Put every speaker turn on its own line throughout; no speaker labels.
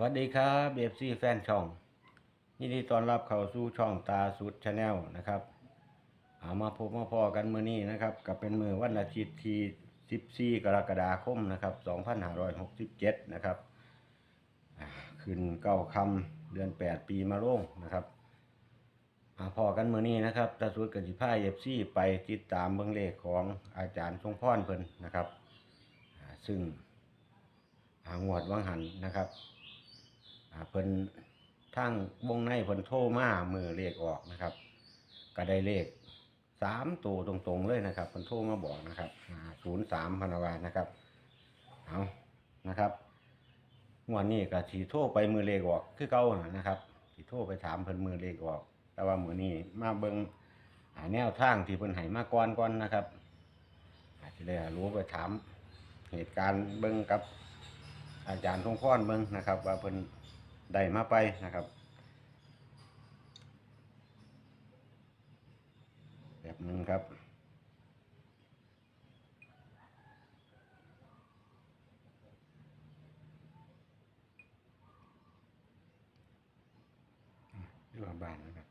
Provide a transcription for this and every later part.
วัสดีครับเบฟซีแฟนช่องยินดีต้อนรับเข้าสู่ช่องตาสุดชาแนลนะครับเอามาพบมาพอกันมือนี้นะครับกับเป็นมือวันอาทิตย์ที่14กรกฎาคมนะครับ2567นะครับอ่าขึ้นเก้าคำเดือน 8 ปีมาโรงนะครับมาพอกันมือนี้นะครับตาสุดกับจิพายเอฟซีไปติดตามเบื้องเลขของอาจารย์ทรงพรเพิ่นนะครับอ่าซึ่งหางวดวังหันนะครับ อ่าเพิ่นทั้งวงในเพิ่นโทรมามือเลขออกนะครับ ก็ได้เลขสามตัวตรงๆเลยนะครับเพิ่นโทรมาบอกนะครับศูนย์สามพนวานะครับเอานะครับวดนี้ก็สีโทรไปมือเลขออกคือเก่านะครับสีโทรไปถามเพิ่นมือเลขออก แต่ว่ามือนี้มาเบิงหาแนวทางที่เพิ่นให้มาก่อนก่อนนะครับอาจจะได้รู้ไปถามเหตุการณ์เบิ่งกับอาจารย์ทงพรเบิ่งนะครับ ว่าเพิ่น ได้มาไปนะครับ แบบนึงครับอยู่บ้านนะครับ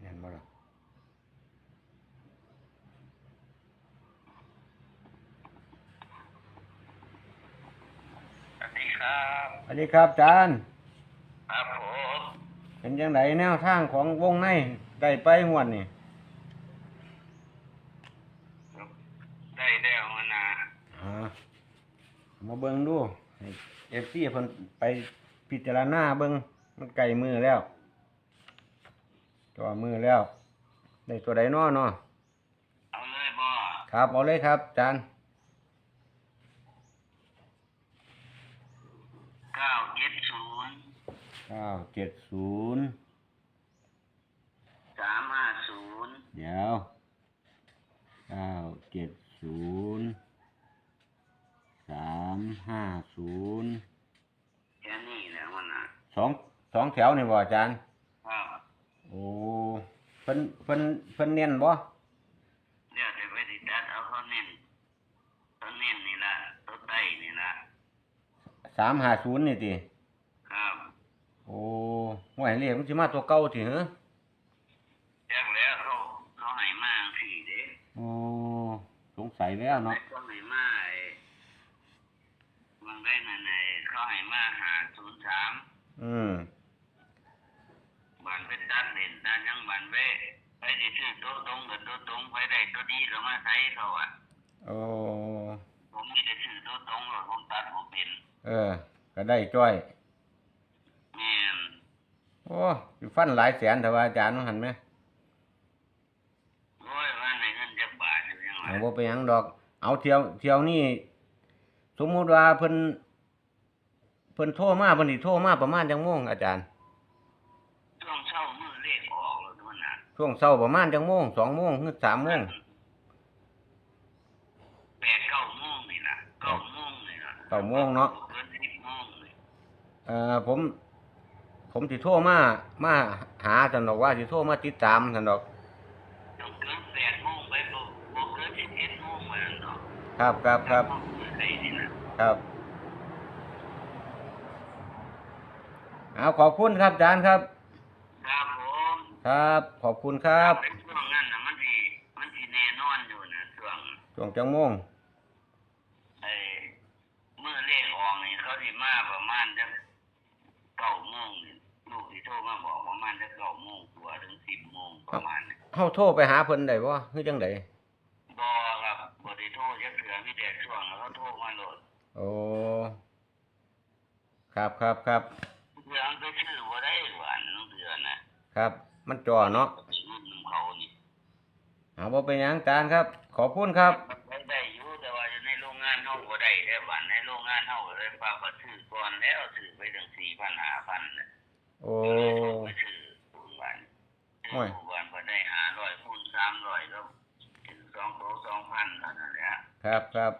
เห็นบ่ล่ะ
สวัสดี ครับ
สวัสดีครับอาจารย์
ครับผม
เป็นจังไดแนวทางของวงในได้ไปหวดนี่
ได้แล้วนะ
อ่ามาเบิ่งดูเอฟซีเพิ่นไปพิจารณาเบิ่งมันไกลมือแล้วตัวมือแล้วได้ตัวใดน้อเนาะ
เอาเลยบ่
ครับเอาเลยครับอาจารย์
เก้าเจ็ดศูนย์
เก้าเจ็ดศูนย์
สามห้าศูนย์
เดี๋ยวเก้าเจ็ดศูนย์สามห้าศูนย์
แค่นี้แหล้วมันนะ
สองสองแถวนี่บ่อาจารย์
ครับ
โอ้เพิ่นเพิ่นเพิ่นเน้นบ่
เดี๋ยวจะไปติดตัดเอาเขาเน้นเขาเน้นนี่ละตัวใต้นี่ละ
สามห้าศูนย์นี่ติ
ครับ
โอ้ห่วยเลขมันสิมาตัวเก่าติเหรอ
แจ้งแล้วเขาเขาให้มาสี่เด้
โอ้สงสัยแล้วเนาะ
เขาให้มาไอ้บางได้นั่นไอ้เขาให้มาหาศูนย์สาม
อืม
บันเป็นด้านเด่นด้านยังบันเว้ไปที่ชื่อโต๊ะตรงกับโต๊ะตรงไปได้ตัวดีก็มาใช้เขาอะ
โอ้
ผมมีแต่ชื่อโต๊ะตรงหรอกผมตัดผมเป็น
เออ ก็ได้จ้อย
แม่น
โอ้สิฟันหลายแสนแต่ว่าอาจารย์มันหันไหม
โอ้ยว่าในเงินจะบาทอยู่ยังไง
เอาบ่ไปหยังดอก เอาเที่ยวเที่ยวนี่สมมุติว่าเพิ่นเพิ่นโทรมาเพิ่นสิโทรมาประมาณจังโมงอาจารย์
ช่วงเช้ามือเลขออกแล้วทุกน่ะ
ช่วงเช้าประมาณจังโมงสองโมงหรือสามโมง
แปดเก้าโมงนี่นะเก้าโมงนี่นะ
เก้าโมงเนาะ
เกินสิบโมงนี่
เอ่อผม ผมสิโทรมามาหาสันดอกว่าสิโทรมาติดตามสันดอก
ต้องเกินแปดโมงไปบ่บ่เกินสิบเอ็ดโมงมาแล้วเนาะ
ครับครับครับ
ไอ้นี่นะครับ
เอาขอบคุณครับอาจารย์ครับ
ครับผม
ครับ ขอบคุณครับ
เป็นช่วงนั้นน่ะมันสิมันสิแน่นอนอยู่นะช่วง
ช่วงจังโมง
ไอ้เมื่อเลขออกนี่เขาสิมาประมาณจะเก้าโมงนี่ลูกที่โทร มาบอกประมาณจะเก้าโมงกว่าถึงสิบโมงประมาณนี้
เฮาโทรไปหาเพิ่นได้บ่คือจังได
บอครับบได้โทรจะเถื่อมีแต่ช่วงแล้วเขาโทรมาโหลด
โอ้ครับครับครับ
เถื่อมันไปชื่อบ่ได้หวานน้องเถื่อนะครับ
มันจ่อเนาะ
ไปรุ่นนำเขานี่
เอาบ่เป็นหยังอาจารย์ครับ ขอบคุณครับ
ได้ได้อยู่แต่ว่าอยู่ในโรงงานเฮาบ่ได้ได้หวานในโรงงานเฮาก็เลยฝากว่าซื้อก่อนแล้วซื้อไปถึง4,000 5,000น่ะ
โอ้
เลยโทรไปซื้อทุกวัน
โอ้ย
ทุกวันก็ได้500คูณ300แล้วถึง2โต2,000เท่านั้นแหละ
ครับครับ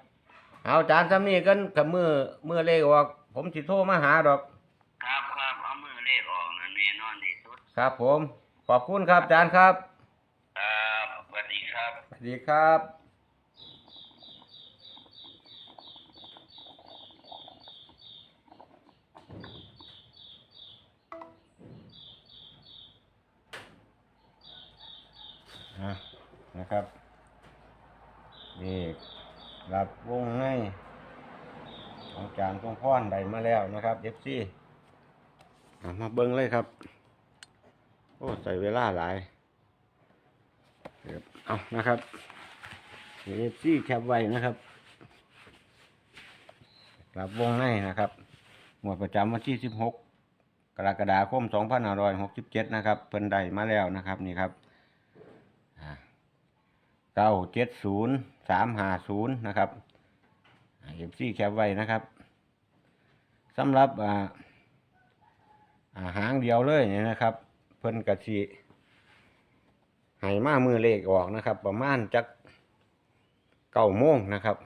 เอาอาจารย์ซำนี้กันกับมือมือเลขออกผมสิโทรมาหาดอก
ครับครับเอามือเลขออกนั่นแน่นอนที่สุด
ครับ ผม ขอบคุณครับอาจารย์ครับ
ครับสวัสดีครับ
สวัสดีครับ อะนะครับนี่รับวงในของจานทรงพรได้มาแล้วนะครับเอฟซีมาเบิ้งเลยครับ โอ้ใส่เวลาหลายเอานะครับเอฟซีแคปไว้นะครับรับวงในนะครับหมวดประจำวันที่สิบหกกรกฎาคมสองพันห้าร้อยหกสิบเจ็ดนะครับเพิ่นได้มาแล้วนะครับนี่ครับ เก้าเจ็ดศูนย์สามห้าศูนย์นะครับเอฟซีแคปไว้นะครับสำหรับอ่าอาหางเดียวเลยเนี่ยนะครับ เพิ่นกะสิให้มามือเลขออกนะครับ ประมาณจักเก้าโมงนะครับ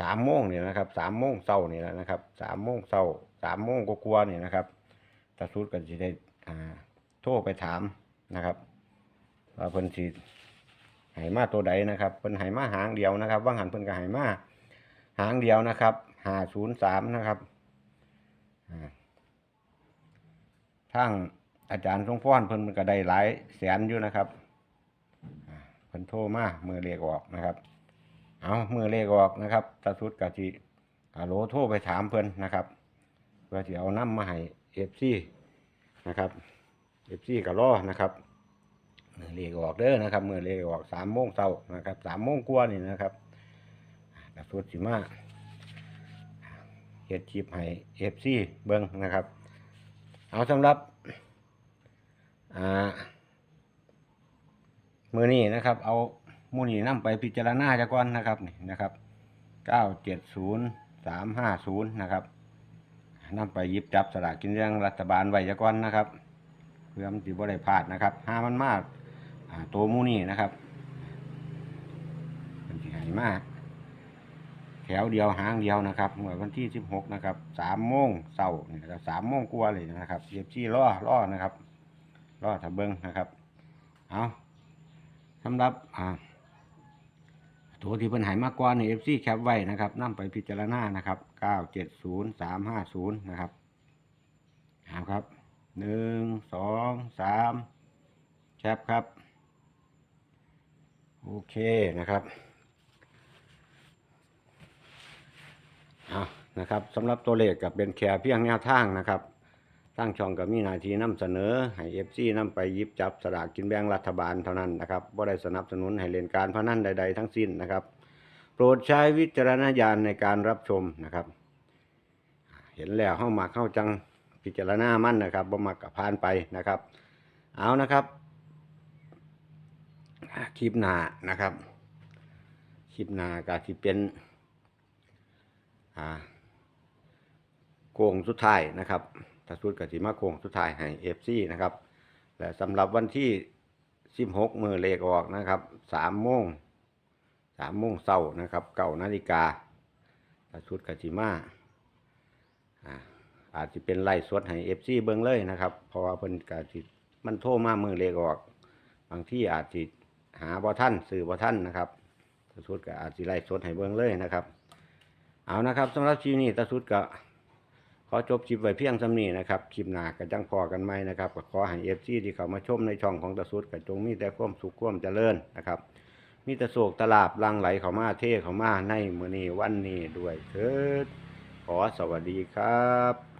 สามโมงเนี่ยนะครับสามโมงเช้านี่แหละนะครับสามโมงเช้าสามโมงก็กลัวาๆนี่ยนะครับตาสุดก็จะได้โทรไปถามนะครับว่าเพิ่นสิ ไหมาตัวใดนะครับเพิ่นไหมาหางเดียวนะครับว่างหันเพิ่นก็ไหมาหางเดียวนะครับหาศูนย์สามนะครับอ่าทางอาจารย์ทรงพรเพิ่นก็ได้หลายแสนอยู่นะครับเพิ่นโทรมามือเลขออกนะครับ เอามือเลขออกนะครับตาสุดกะจิอาโลโทรไปถามเพิ่นนะครับเพื่อที่เอาน้ำมาให้เอฟซีนะครับเอฟซีก็รอนะครับ มือเลขออกเด้อนะครับเมื่อเลขออกสามโมงเช้านะครับสามโมงกว่านี่นะครับกระสุดสิมาเฮ็ดคลิปให้เอฟซีเบิ้งนะครับ เอาสำหรับอ่ามือนี้นะครับ เอามูนี่นํไปพิจารณาจะก่อนนะครับนี่นะครับเก้าเจ็ดศูนย์สามห้าศูนย์นะครับนํไปยิบจับสลากกินแบ่งรัฐบาลไว้จะก่อนนะครับเพื่อมันสิบ่ได้พลาดนะครับห้ามันมาก ตัวมูนี่นะครับเป็นที่ไหมาก แถวเดียวหางเดียวนะครับเมื่อวันที่สิบหกนะครับสามโมงเช้านี่นะครับสามโมงกว่าเลยนะครับเสียบชี้ล่อล่อนะครับล่อถ้าเบิ้งนะครับ เอาสำหรับอ่าตัวที่เพิ่นหายมากกว่าในเอฟซีแคปไว้นะครับนำไปพิจารณานะครับเก้าเจ็ดศูนย์สามห้าศูนย์นะครับเอาครับหนึ่งสองสามแคปครับ เคนะครับเอานะครับสำหรับตัวเลขกับเป็นแค่เพียงแนวทางนะครับตั้งช่องกับมีนาทีนำเสนอ ให้เอฟซีนำไปยิบจับสลากกินแบ่งรัฐบาลเท่านั้นนะครับบ่ได้สนับสนุนให้เล่นการพนันใด ๆ ทั้งสิ้นนะครับ โปรดใช้วิจารณญาณในการรับชมนะครับ เห็นแล้วเข้ามาเข้าจังพิจารณามั่นนะครับบ่มักกับพานไปนะครับ เอานะครับ คลิปหน้านะครับ คลิปหน้าก็ที่เป็นอ่าโค้งสุดท้ายนะครับถ้าสุดก็สิมาโค้งสุดท้ายให้เอฟซีนะครับและสำหรับวันที่สิบหกมือเลขออกนะครับสามโมงสามโมงเช้านะครับเก้านาฬิกาถ้าสุดก็สิมาอ่าอาจจะเป็นไล่สดให้เอฟซีเบิ้งเลยนะครับ เพราะว่าเพิ่นกาสิมันโทรมามือเลขออก บางที่อาจจะ หาบ่ท่านสื่อบ่ท่านนะครับตาสุดก็อาจจะไล่สดให้เบิ้งเลยนะครับ เอานะครับสำหรับคลิปนี้ตาสุดก็ขอจบคลิปไว้เพียงสำนี้นะครับคลิปหน้าก็จังพอกันไหมนะครับก็ขอให้เอฟซีที่เขามาชมในช่องของตาสุดก็จงมีแต่ความสุขความเจริญนะครับ มีแต่โศกตลาบลังไหลเขามาเทเขามาในมือนี้วันนี้ด้วยเถิดขอสวัสดีครับ